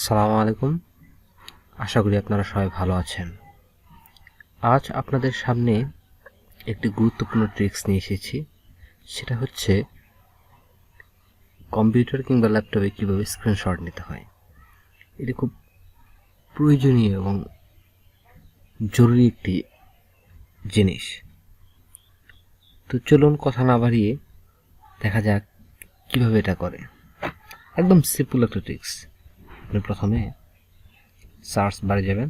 আসসালামু আলাইকুম। আশা করি আপনারা সবাই ভালো আছেন। আজ আপনাদের সামনে একটি গুরুত্বপূর্ণ ট্রিক্স নিয়ে এসেছি। সেটা হচ্ছে কম্পিউটার কিংবা ল্যাপটপে কীভাবে স্ক্রিনশট নিতে হয়। এটি খুব প্রয়োজনীয় এবং জরুরি একটি জিনিস। তো চলুন কথা না বাড়িয়ে দেখা যাক কীভাবে এটা করে। একদম সিম্পল একটা ট্রিক্স আপনি প্রথমে সার্চ বারে যাবেন।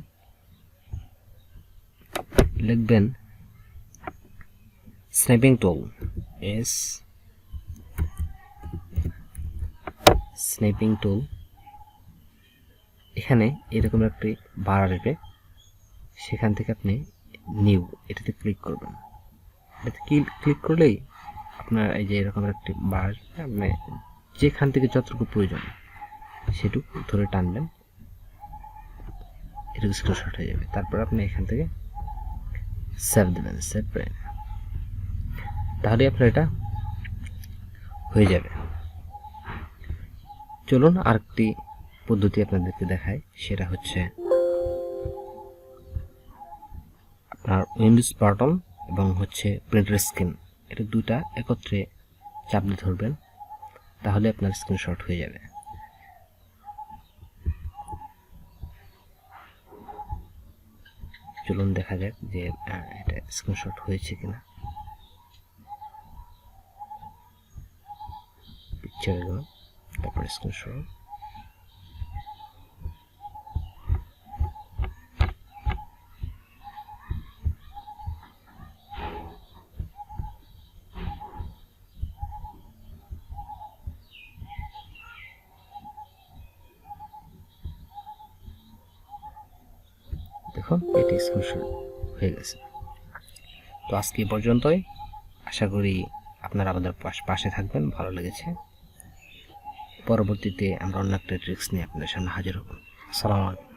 লিখবেন snipping tool, S, snipping tool. এখানে এরকম একটি বার আসবে, সেখান থেকে আপনি নিউ, এটাতে ক্লিক করবেন। এটাতে ক্লিক করলেই আপনার এই যে এরকম একটি বার আসবে আপনি যেখান থেকে যতটুকু প্রয়োজন সেটুকু ধরে টানবেন এটুকু স্ক্রিনশট হয়ে যাবে। তারপর আপনি এখান থেকে সেভ দেবেন সেভ করে তাহলে আপনার এটা হয়ে যাবে। চলুন আরেকটি পদ্ধতি আপনাদেরকে দেখায় সেটা হচ্ছে আপনার উইন্ডোজ বাটন এবং হচ্ছে প্রিন্টার স্ক্রিন এটা দুটা একত্রে চাপ দিয়ে ধরবেন, তাহলে আপনার স্ক্রিনশট হয়ে যাবে। চলুন দেখা যাক যে এটা স্ক্রিনশট হয়েছে কিনা। পিকচারে গেল তারপরে স্ক্রিনশট দেখুন এটি স্ক্রিনশট হয়ে গেছে। তো আজকে পর্যন্তই। আশা করি আপনারা আমাদের পাশ- পাশে থাকবেন, ভালো লেগেছে। পরবর্তীতে আমরা অন্য একটা ট্রিক্স নিয়ে আপনাদের সামনে হাজির হব। আসসালামু আলাইকুম।